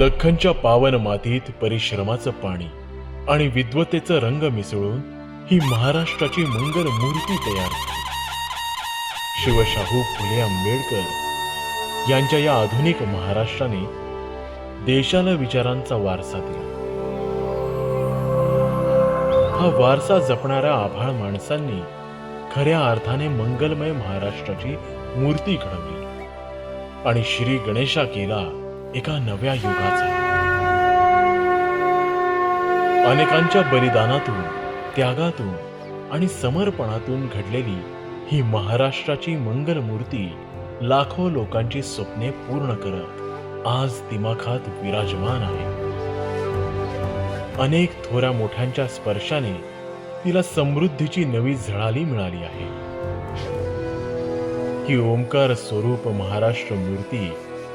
दख्खनच्या पावन मातीत परिश्रमाचं पाणी आणि विद्वतेचं रंग मिसळून ही महाराष्ट्राची मंगल मूर्ती तयार झाली. शिवशाहू फुले आंबेडकर यांच्या या आधुनिक महाराष्ट्राने देशाला विचारांचा वारसा दिला. हा वारसा जपणाऱ्या आभाळ माणसांनी खऱ्या अर्थाने मंगलमय महाराष्ट्राची मूर्ती घडवली आणि श्री गणेशा केला एका नव्या युगाचा. अनेकांच्या बलिदानातून त्यागातून आणि समर्पणातून घडलेली ही महाराष्ट्राची मंगल मूर्ती लाखो लोकांची स्वप्ने पूर्ण करत आज दिमाखात विराजमान आहे. अनेक थोऱ्या मोठ्यांच्या स्पर्शाने तिला समृद्धीची नवी झळाली मिळाली आहे. ही ओंकार स्वरूप महाराष्ट्र मूर्ती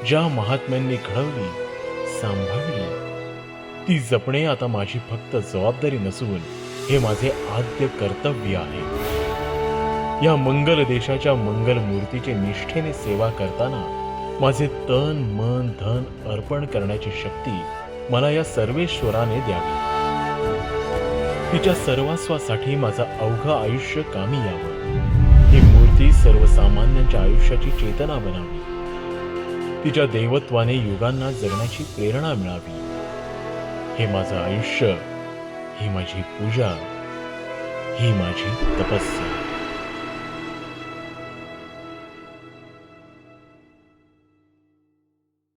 ज्या महात्म्यांनी घडवली सांभाळली. ती जपणे आता माझी फक्त जबाबदारी नसून हे माझे आद्य कर्तव्य आहे. या मंगल देशाच्या मंगल मूर्तीची निष्ठेने सेवा करताना माझे तन मन धन अर्पण करण्याची शक्ती मला या सर्वेश्वराने द्यावी. तिच्या सर्वस्वासाठी माझं अवघं आयुष्य कामी यावं. ही मूर्ती सर्वसामान्यांच्या आयुष्याची चेतना बनावी. तिच्या देवत्वाने युगांना जगण्याची प्रेरणा मिळावी. हे माझं आयुष्य ही माझी पूजा ही माझी तपस्या.